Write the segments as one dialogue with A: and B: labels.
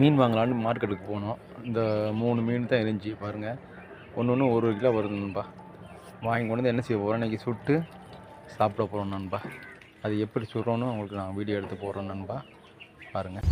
A: மீன் வாங்கலான்னு மார்க்கெட்டுக்கு போனோம். இந்த மூணு மீன் தான் இருந்துச்சு பாருங்கள் ஒன்று ஒன்று ஒரு கிலோ வருது நண்பா. வாங்கி கொண்டு வந்து என்ன செய்ய போகிறோம் இன்றைக்கி சுட்டு சாப்பிட போகிறோம் நண்பா. அது எப்படி சுடுறோன்னு உங்களுக்கு நான் வீடியோ எடுத்து போடுறோம் நண்பா. பாருங்கள்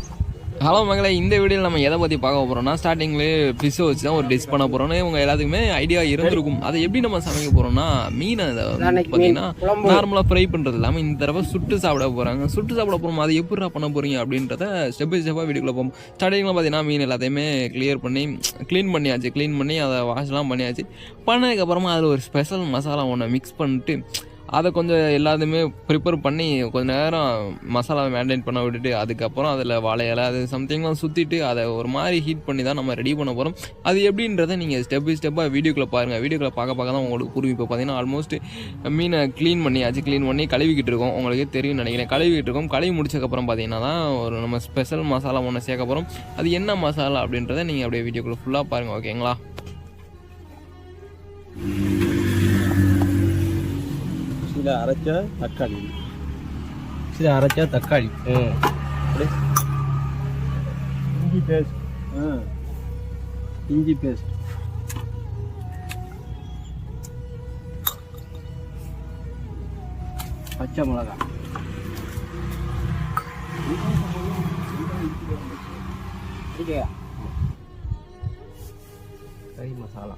B: ஹலோ மகளே. இந்த வீடியோவில் நம்ம எதை பற்றி பார்க்க போகிறோம்னா ஸ்டார்டிங்லேயே ஃபிஷ்ஷை வச்சு தான் ஒரு டிஷ் பண்ண போகிறோம்னு இவங்க எல்லாத்துக்குமே ஐடியா இருந்திருக்கும். அதை எப்படி நம்ம சமைக்க போகிறோம்னா மீனை பார்த்தீங்கன்னா நார்மலாக ஃப்ரை பண்ணுறது இல்லாமல் இந்த தடவை சுட்டு சாப்பிட போகிறாங்க சுட்டு சாப்பிட போகிறோம் அதை எப்படிடா பண்ண போகிறீங்க அப்படின்றத ஸ்டெப் பை ஸ்டெப்பாக வீடியோக்குள்ள போகும் ஸ்டார்டிங்கில் பார்த்தீங்கன்னா மீன் எல்லாத்தையுமே கிளியர் பண்ணி க்ளீன் பண்ணியாச்சு. க்ளீன் பண்ணி அதை வாஷ்லாம் பண்ணியாச்சு. பண்ணதுக்கப்புறமா அதில் ஒரு ஸ்பெஷல் மசாலா ஒன்று மிக்ஸ் பண்ணிட்டு அதை கொஞ்சம் எல்லாத்தையுமே ப்ரிப்பேர் பண்ணி கொஞ்ச நேரம் மசாலாவை மெயின்டைன் பண்ண விட்டுட்டு அதுக்கப்புறம் அதில் வாழை இலை அது சம்திங்லாம் சுற்றிட்டு அதை ஒரு மாதிரி ஹீட் பண்ணி தான் நம்ம ரெடி பண்ண போகிறோம் அது எப்படின்றத நீங்கள் ஸ்டெப் பை ஸ்டெப்பாக வீடியோக்குள்ளே பாருங்கள் வீடியோக்குள்ளே பார்க்க பார்க்க தான் உங்களுக்கு புரியும். இப்போ பார்த்தீங்கன்னா ஆல்மோஸ்ட் மீனை க்ளீன் பண்ணியாச்சு க்ளீன் பண்ணி கழுவிக்கிட்டு இருக்கோம். உங்களுக்கே தெரியும் நினைக்கிறேன். கழுவிக்கிட்டு இருக்கோம். கழுவி முடிச்சக்கப்புறம் பார்த்தீங்கன்னா தான் ஒரு நம்ம ஸ்பெஷல் மசாலா ஒன்று சேர்க்க போகிறோம் அது என்ன மசாலா அப்படின்றத நீங்கள் அப்படியே வீடியோக்குள்ளே ஃபுல்லாக பாருங்கள் ஓகேங்களா
A: சில அரைச்ச தக்காளி. சில அரைச்ச தக்காளி. இஞ்சி பேஸ்ட். இஞ்சி பேஸ்ட். பச்சை மிளகா. கறி மசாலா.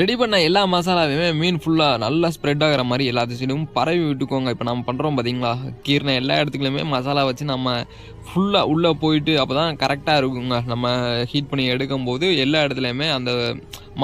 B: ரெடி பண்ண எல்லா மசாலாவையுமே மீன் ஃபுல்லாக நல்லா ஸ்ப்ரெட் ஆகிற மாதிரி எல்லாத்தையும் பரவி விட்டுக்கோங்க. இப்போ நம்ம பண்ணுறோம் பார்த்தீங்களா கீர்ன எல்லா இடத்துக்குலையுமே மசாலா வச்சு நம்ம ஃபுல்லாக உள்ளே போயிட்டு அப்போ தான் கரெக்டாக இருக்குங்க. நம்ம ஹீட் பண்ணி எடுக்கும்போது எல்லா இடத்துலையுமே அந்த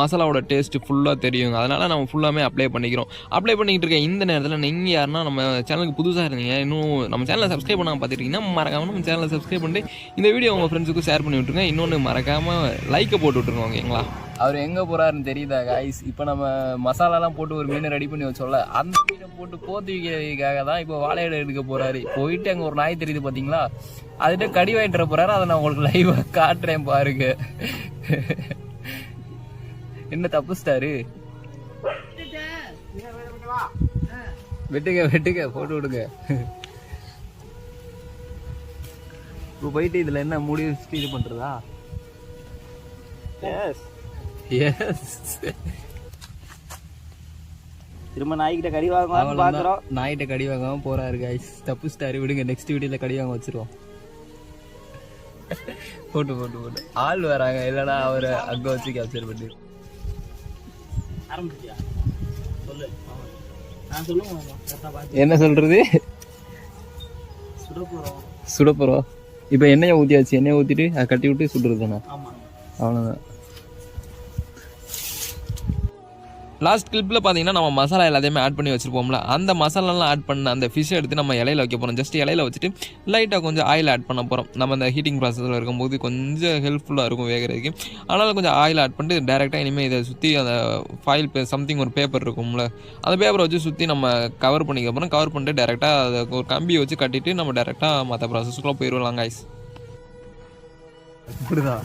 B: மசாலாவோட டேஸ்ட்டு ஃபுல்லாக தெரியுங்க. அதனால் நம்ம ஃபுல்லாமே அப்ளை பண்ணிக்கிறோம். அப்ளை பண்ணிக்கிட்டு இருக்க இந்த நேரத்தில் நீங்கள் யாருன்னா நம்ம சேனலுக்கு புதுசாக இருந்தீங்க இன்னும் நம்ம சேனலை சப்ஸ்கிரைப் பண்ணாமல் பார்த்துருக்கீங்கன்னா மறக்காமல் நம்ம சேனலை சப்ஸ்கிரைப் பண்ணிட்டு இந்த வீடியோ உங்கள் ஃப்ரெண்ட்ஸுக்கும் ஷேர் பண்ணி விட்டுருங்க. இன்னொன்று மறக்காமல் லைக்கை போட்டு விட்டுருங்க ஓகேங்களா? அவர் எங்கே போகிறாருன்னு தெரியுதா காய்ஸ் இப்போ நம்ம மசாலாலாம் போட்டு ஒரு மீனை ரெடி பண்ணி வச்சோம்ல அந்த மீனை போட்டு போத்து வைக்கிறதுக்காக தான் இப்போ வாழையிட எடுக்க போகிறாரு போயிட்டு அங்கே ஒரு நாய் தெரியுது பார்த்தீங்களா அதுகிட்ட கடி வாங்கிட்டு போகிறாரு அதை நான் உங்களுக்கு லைவாக காட்டுறேன் பாருங்க. என்ன தப்புஸ்டாரு வெட்டுங்க வெட்டுங்க போட்டு விடுங்க. இப்போ போயிட்டு இதில் என்ன முடி வச்சுட்டு இது பண்ணுறதா
A: எஸ் திரும்ப நாய்கிட்ட கறி வாங்கலாம்னு பார்க்குறோம்
B: நாயிட்ட கடி வாங்காம போறாரு கைஸ் தப்பு ஸ்டார் விடுங்க. நெக்ஸ்ட் வீடியோல கடி வாங்க வச்சிருவோம். போட்டு போட்டு போட்டு. ஆள் வராங்க. இல்லைன்னா அவரை அங்க வச்சு கேப்சர் பண்ணி. என்ன சொல்றது?
A: சுட
B: போறோம். இப்போ எண்ணெயை ஊற்றியாச்சு எண்ணெயை ஊற்றிட்டு அதை கட்டி விட்டு சுடுறது தானே அவ்வளோதான் லாஸ்ட் கிளிப்பில் பார்த்தீங்கன்னா நம்ம மசாலா எல்லாத்தையுமே ஆட் பண்ணி வச்சிருப்போம்ல அந்த மசாலாலாம் ஆட் பண்ண அந்த ஃபிஷ்ஷை எடுத்து நம்ம இலையில் வைக்க போகிறோம் ஜஸ்ட் இலையில வச்சுட்டு லைட்டாக கொஞ்சம் ஆயில் ஆட் பண்ண போகிறோம் நம்ம அந்த ஹீட்டிங் ப்ராசஸில் இருக்கும்போது கொஞ்சம் ஹெல்ப்ஃபுல்லாக இருக்கும் வேகிறதுக்கு. அதனால் கொஞ்சம் ஆயில் ஆட் பண்ணிட்டு டேரெக்டாக இனிமேல் இதை சுற்றி அந்த ஃபைல் பே சம்திங் ஒரு பேப்பர் இருக்கும்ல அந்த பேப்பரை வச்சு சுற்றி நம்ம கவர் பண்ணிக்க அப்புறம் கவர் பண்ணிட்டு டேரெக்டாக அதை ஒரு கம்பியை வச்சு கட்டிட்டு நம்ம டேரெக்டாக மற்ற ப்ராசஸ்க்குள்ளே போயிடுவோம் guys.
A: இப்படிதான்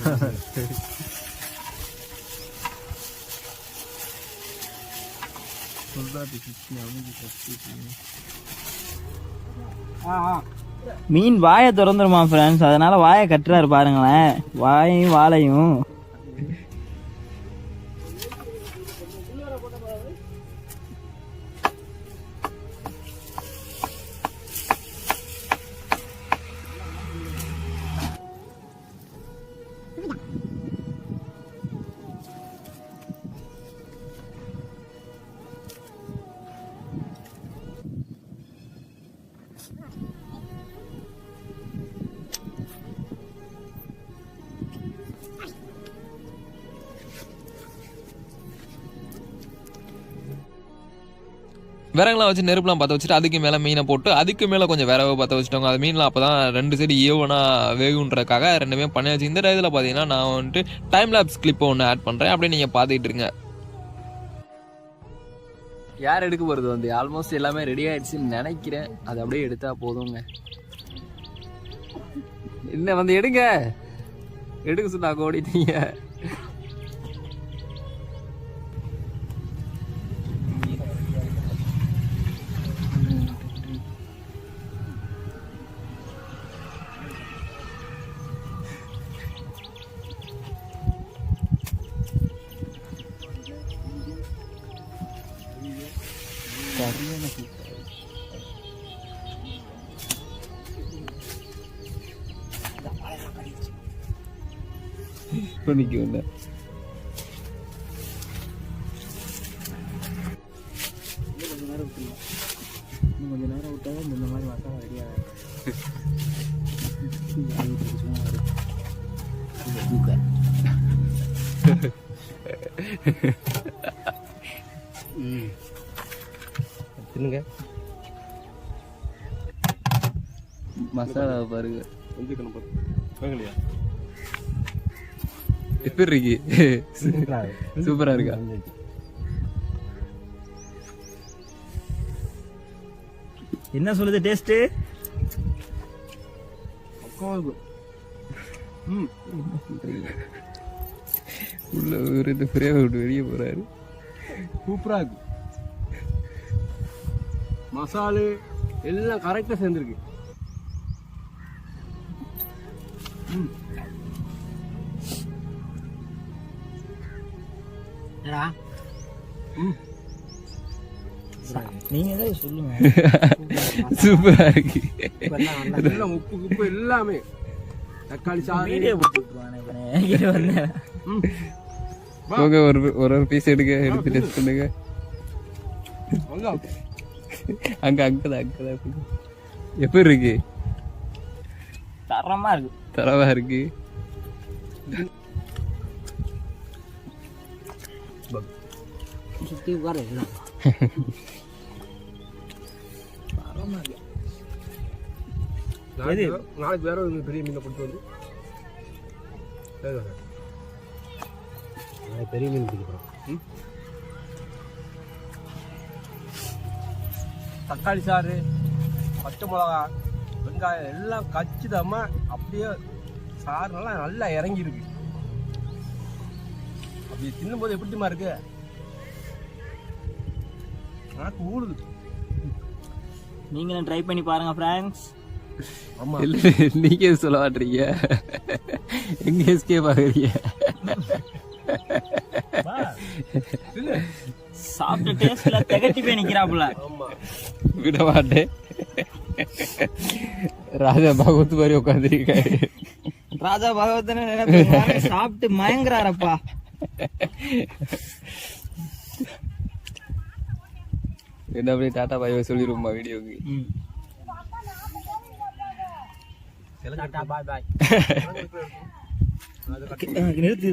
C: மீன் வாயை திறந்துருமா ஃப்ரெண்ட்ஸ் அதனால வாயை கட்டுறாரு பாருங்களேன். வாயையும் வாழையும்
B: விறகுலாம் வச்சு நெருப்புலாம் பற்ற வச்சுட்டு அதுக்கு மேலே மீனை போட்டு அதுக்கு மேலே கொஞ்சம் விறகு பற்ற வச்சுட்டோங்க. அது மீன்லாம் அப்போ தான் ரெண்டு சைடு ஈவனாக வேகுன்றதுக்காக ரெண்டுமே பண்ணி வச்சு. இந்த இதில் பார்த்தீங்கன்னா நான் வந்துட்டு டைம் லேப்ஸ் கிளிப்பை ஒன்று ஆட் பண்ணுறேன் அப்படியே நீங்கள் பார்த்துக்கிட்டு இருங்க. யார் எடுக்க போகிறது வந்து? ஆல்மோஸ்ட் எல்லாமே ரெடி ஆயிடுச்சுன்னு நினைக்கிறேன். அது அப்படியே எடுத்தால் போதுங்க. என்ன வந்து எடுங்க. எடுக்க சொன்னா ஓடிட்டீங்க பண்ணிக்குவேன்
C: கொஞ்ச நேரம் விட்டாவே இந்த மாதிரி மசாலா ரெடியாக
B: மசாலா பாருங்க. எப்படி இருக்கு. சூப்பரா இருக்கா?
C: என்ன சொல்லுது டேஸ்ட்டு?
B: உள்ள ஒரு இது ஃப்ரே விட்டு வெளியே போறாரு.
D: சூப்பராக இருக்கு. மசாலு எல்லாம் கரெக்டாக சேர்ந்துருக்கு.
C: நீங்க தான் சொல்லுங்க.
B: சூப்பரா இருக்கு
D: எல்லாம் உப்பு உப்பு எல்லாமே. தக்காளி
B: போங்க ஒரு ஒரு ஒரு பீஸ் எடுக்க எடுத்து டெஸ்ட் பண்ணுங்க. அங்க. அங்கதான் அங்கதான். எப்படி இருக்கு?
C: தரமா இருக்கு.
B: தரவா இருக்கு.
C: சுத்தி உட்கார
D: நாளைக்கு வேற- ஒரு பெரிய மீனை கொண்டு வந்து சரி, சரி. பெரிய மீன் பிடிக்கிறோம் தக்காளி சாறு பச்சை மிளகா வெங்காயம் எல்லாம் கச்சிதமா அப்படியே சாறு நல்லா நல்லா இறங்கி இருக்கு அப்படி தின்னும்போது எப்படிமா இருக்கு? நாக்கு ஊடுது
C: நீங்களும் ட்ரை பண்ணி பாருங்க ஃப்ரெண்ட்ஸ்
D: ஆமா.
B: இல்ல நீங்க சொல்ல மாட்டீங்க. எங்க எஸ்கே பாக்குறீங்க
C: சாப்பிட்ட டேஸ்ட்ல திகட்டி போய் நிக்கிறாப்புல.
B: விட மாட்டேன் ராஜா பகவத் மாதிரி உட்காந்துருக்காரு
C: ராஜா நினைப்பு சாப்பிட்டு மயங்குறாரப்பா.
B: என்ன அப்படியே டாட்டா பாய் சொல்லிடுவோமா வீடியோக்கு?
C: பாய் பாய். நிறுத்தி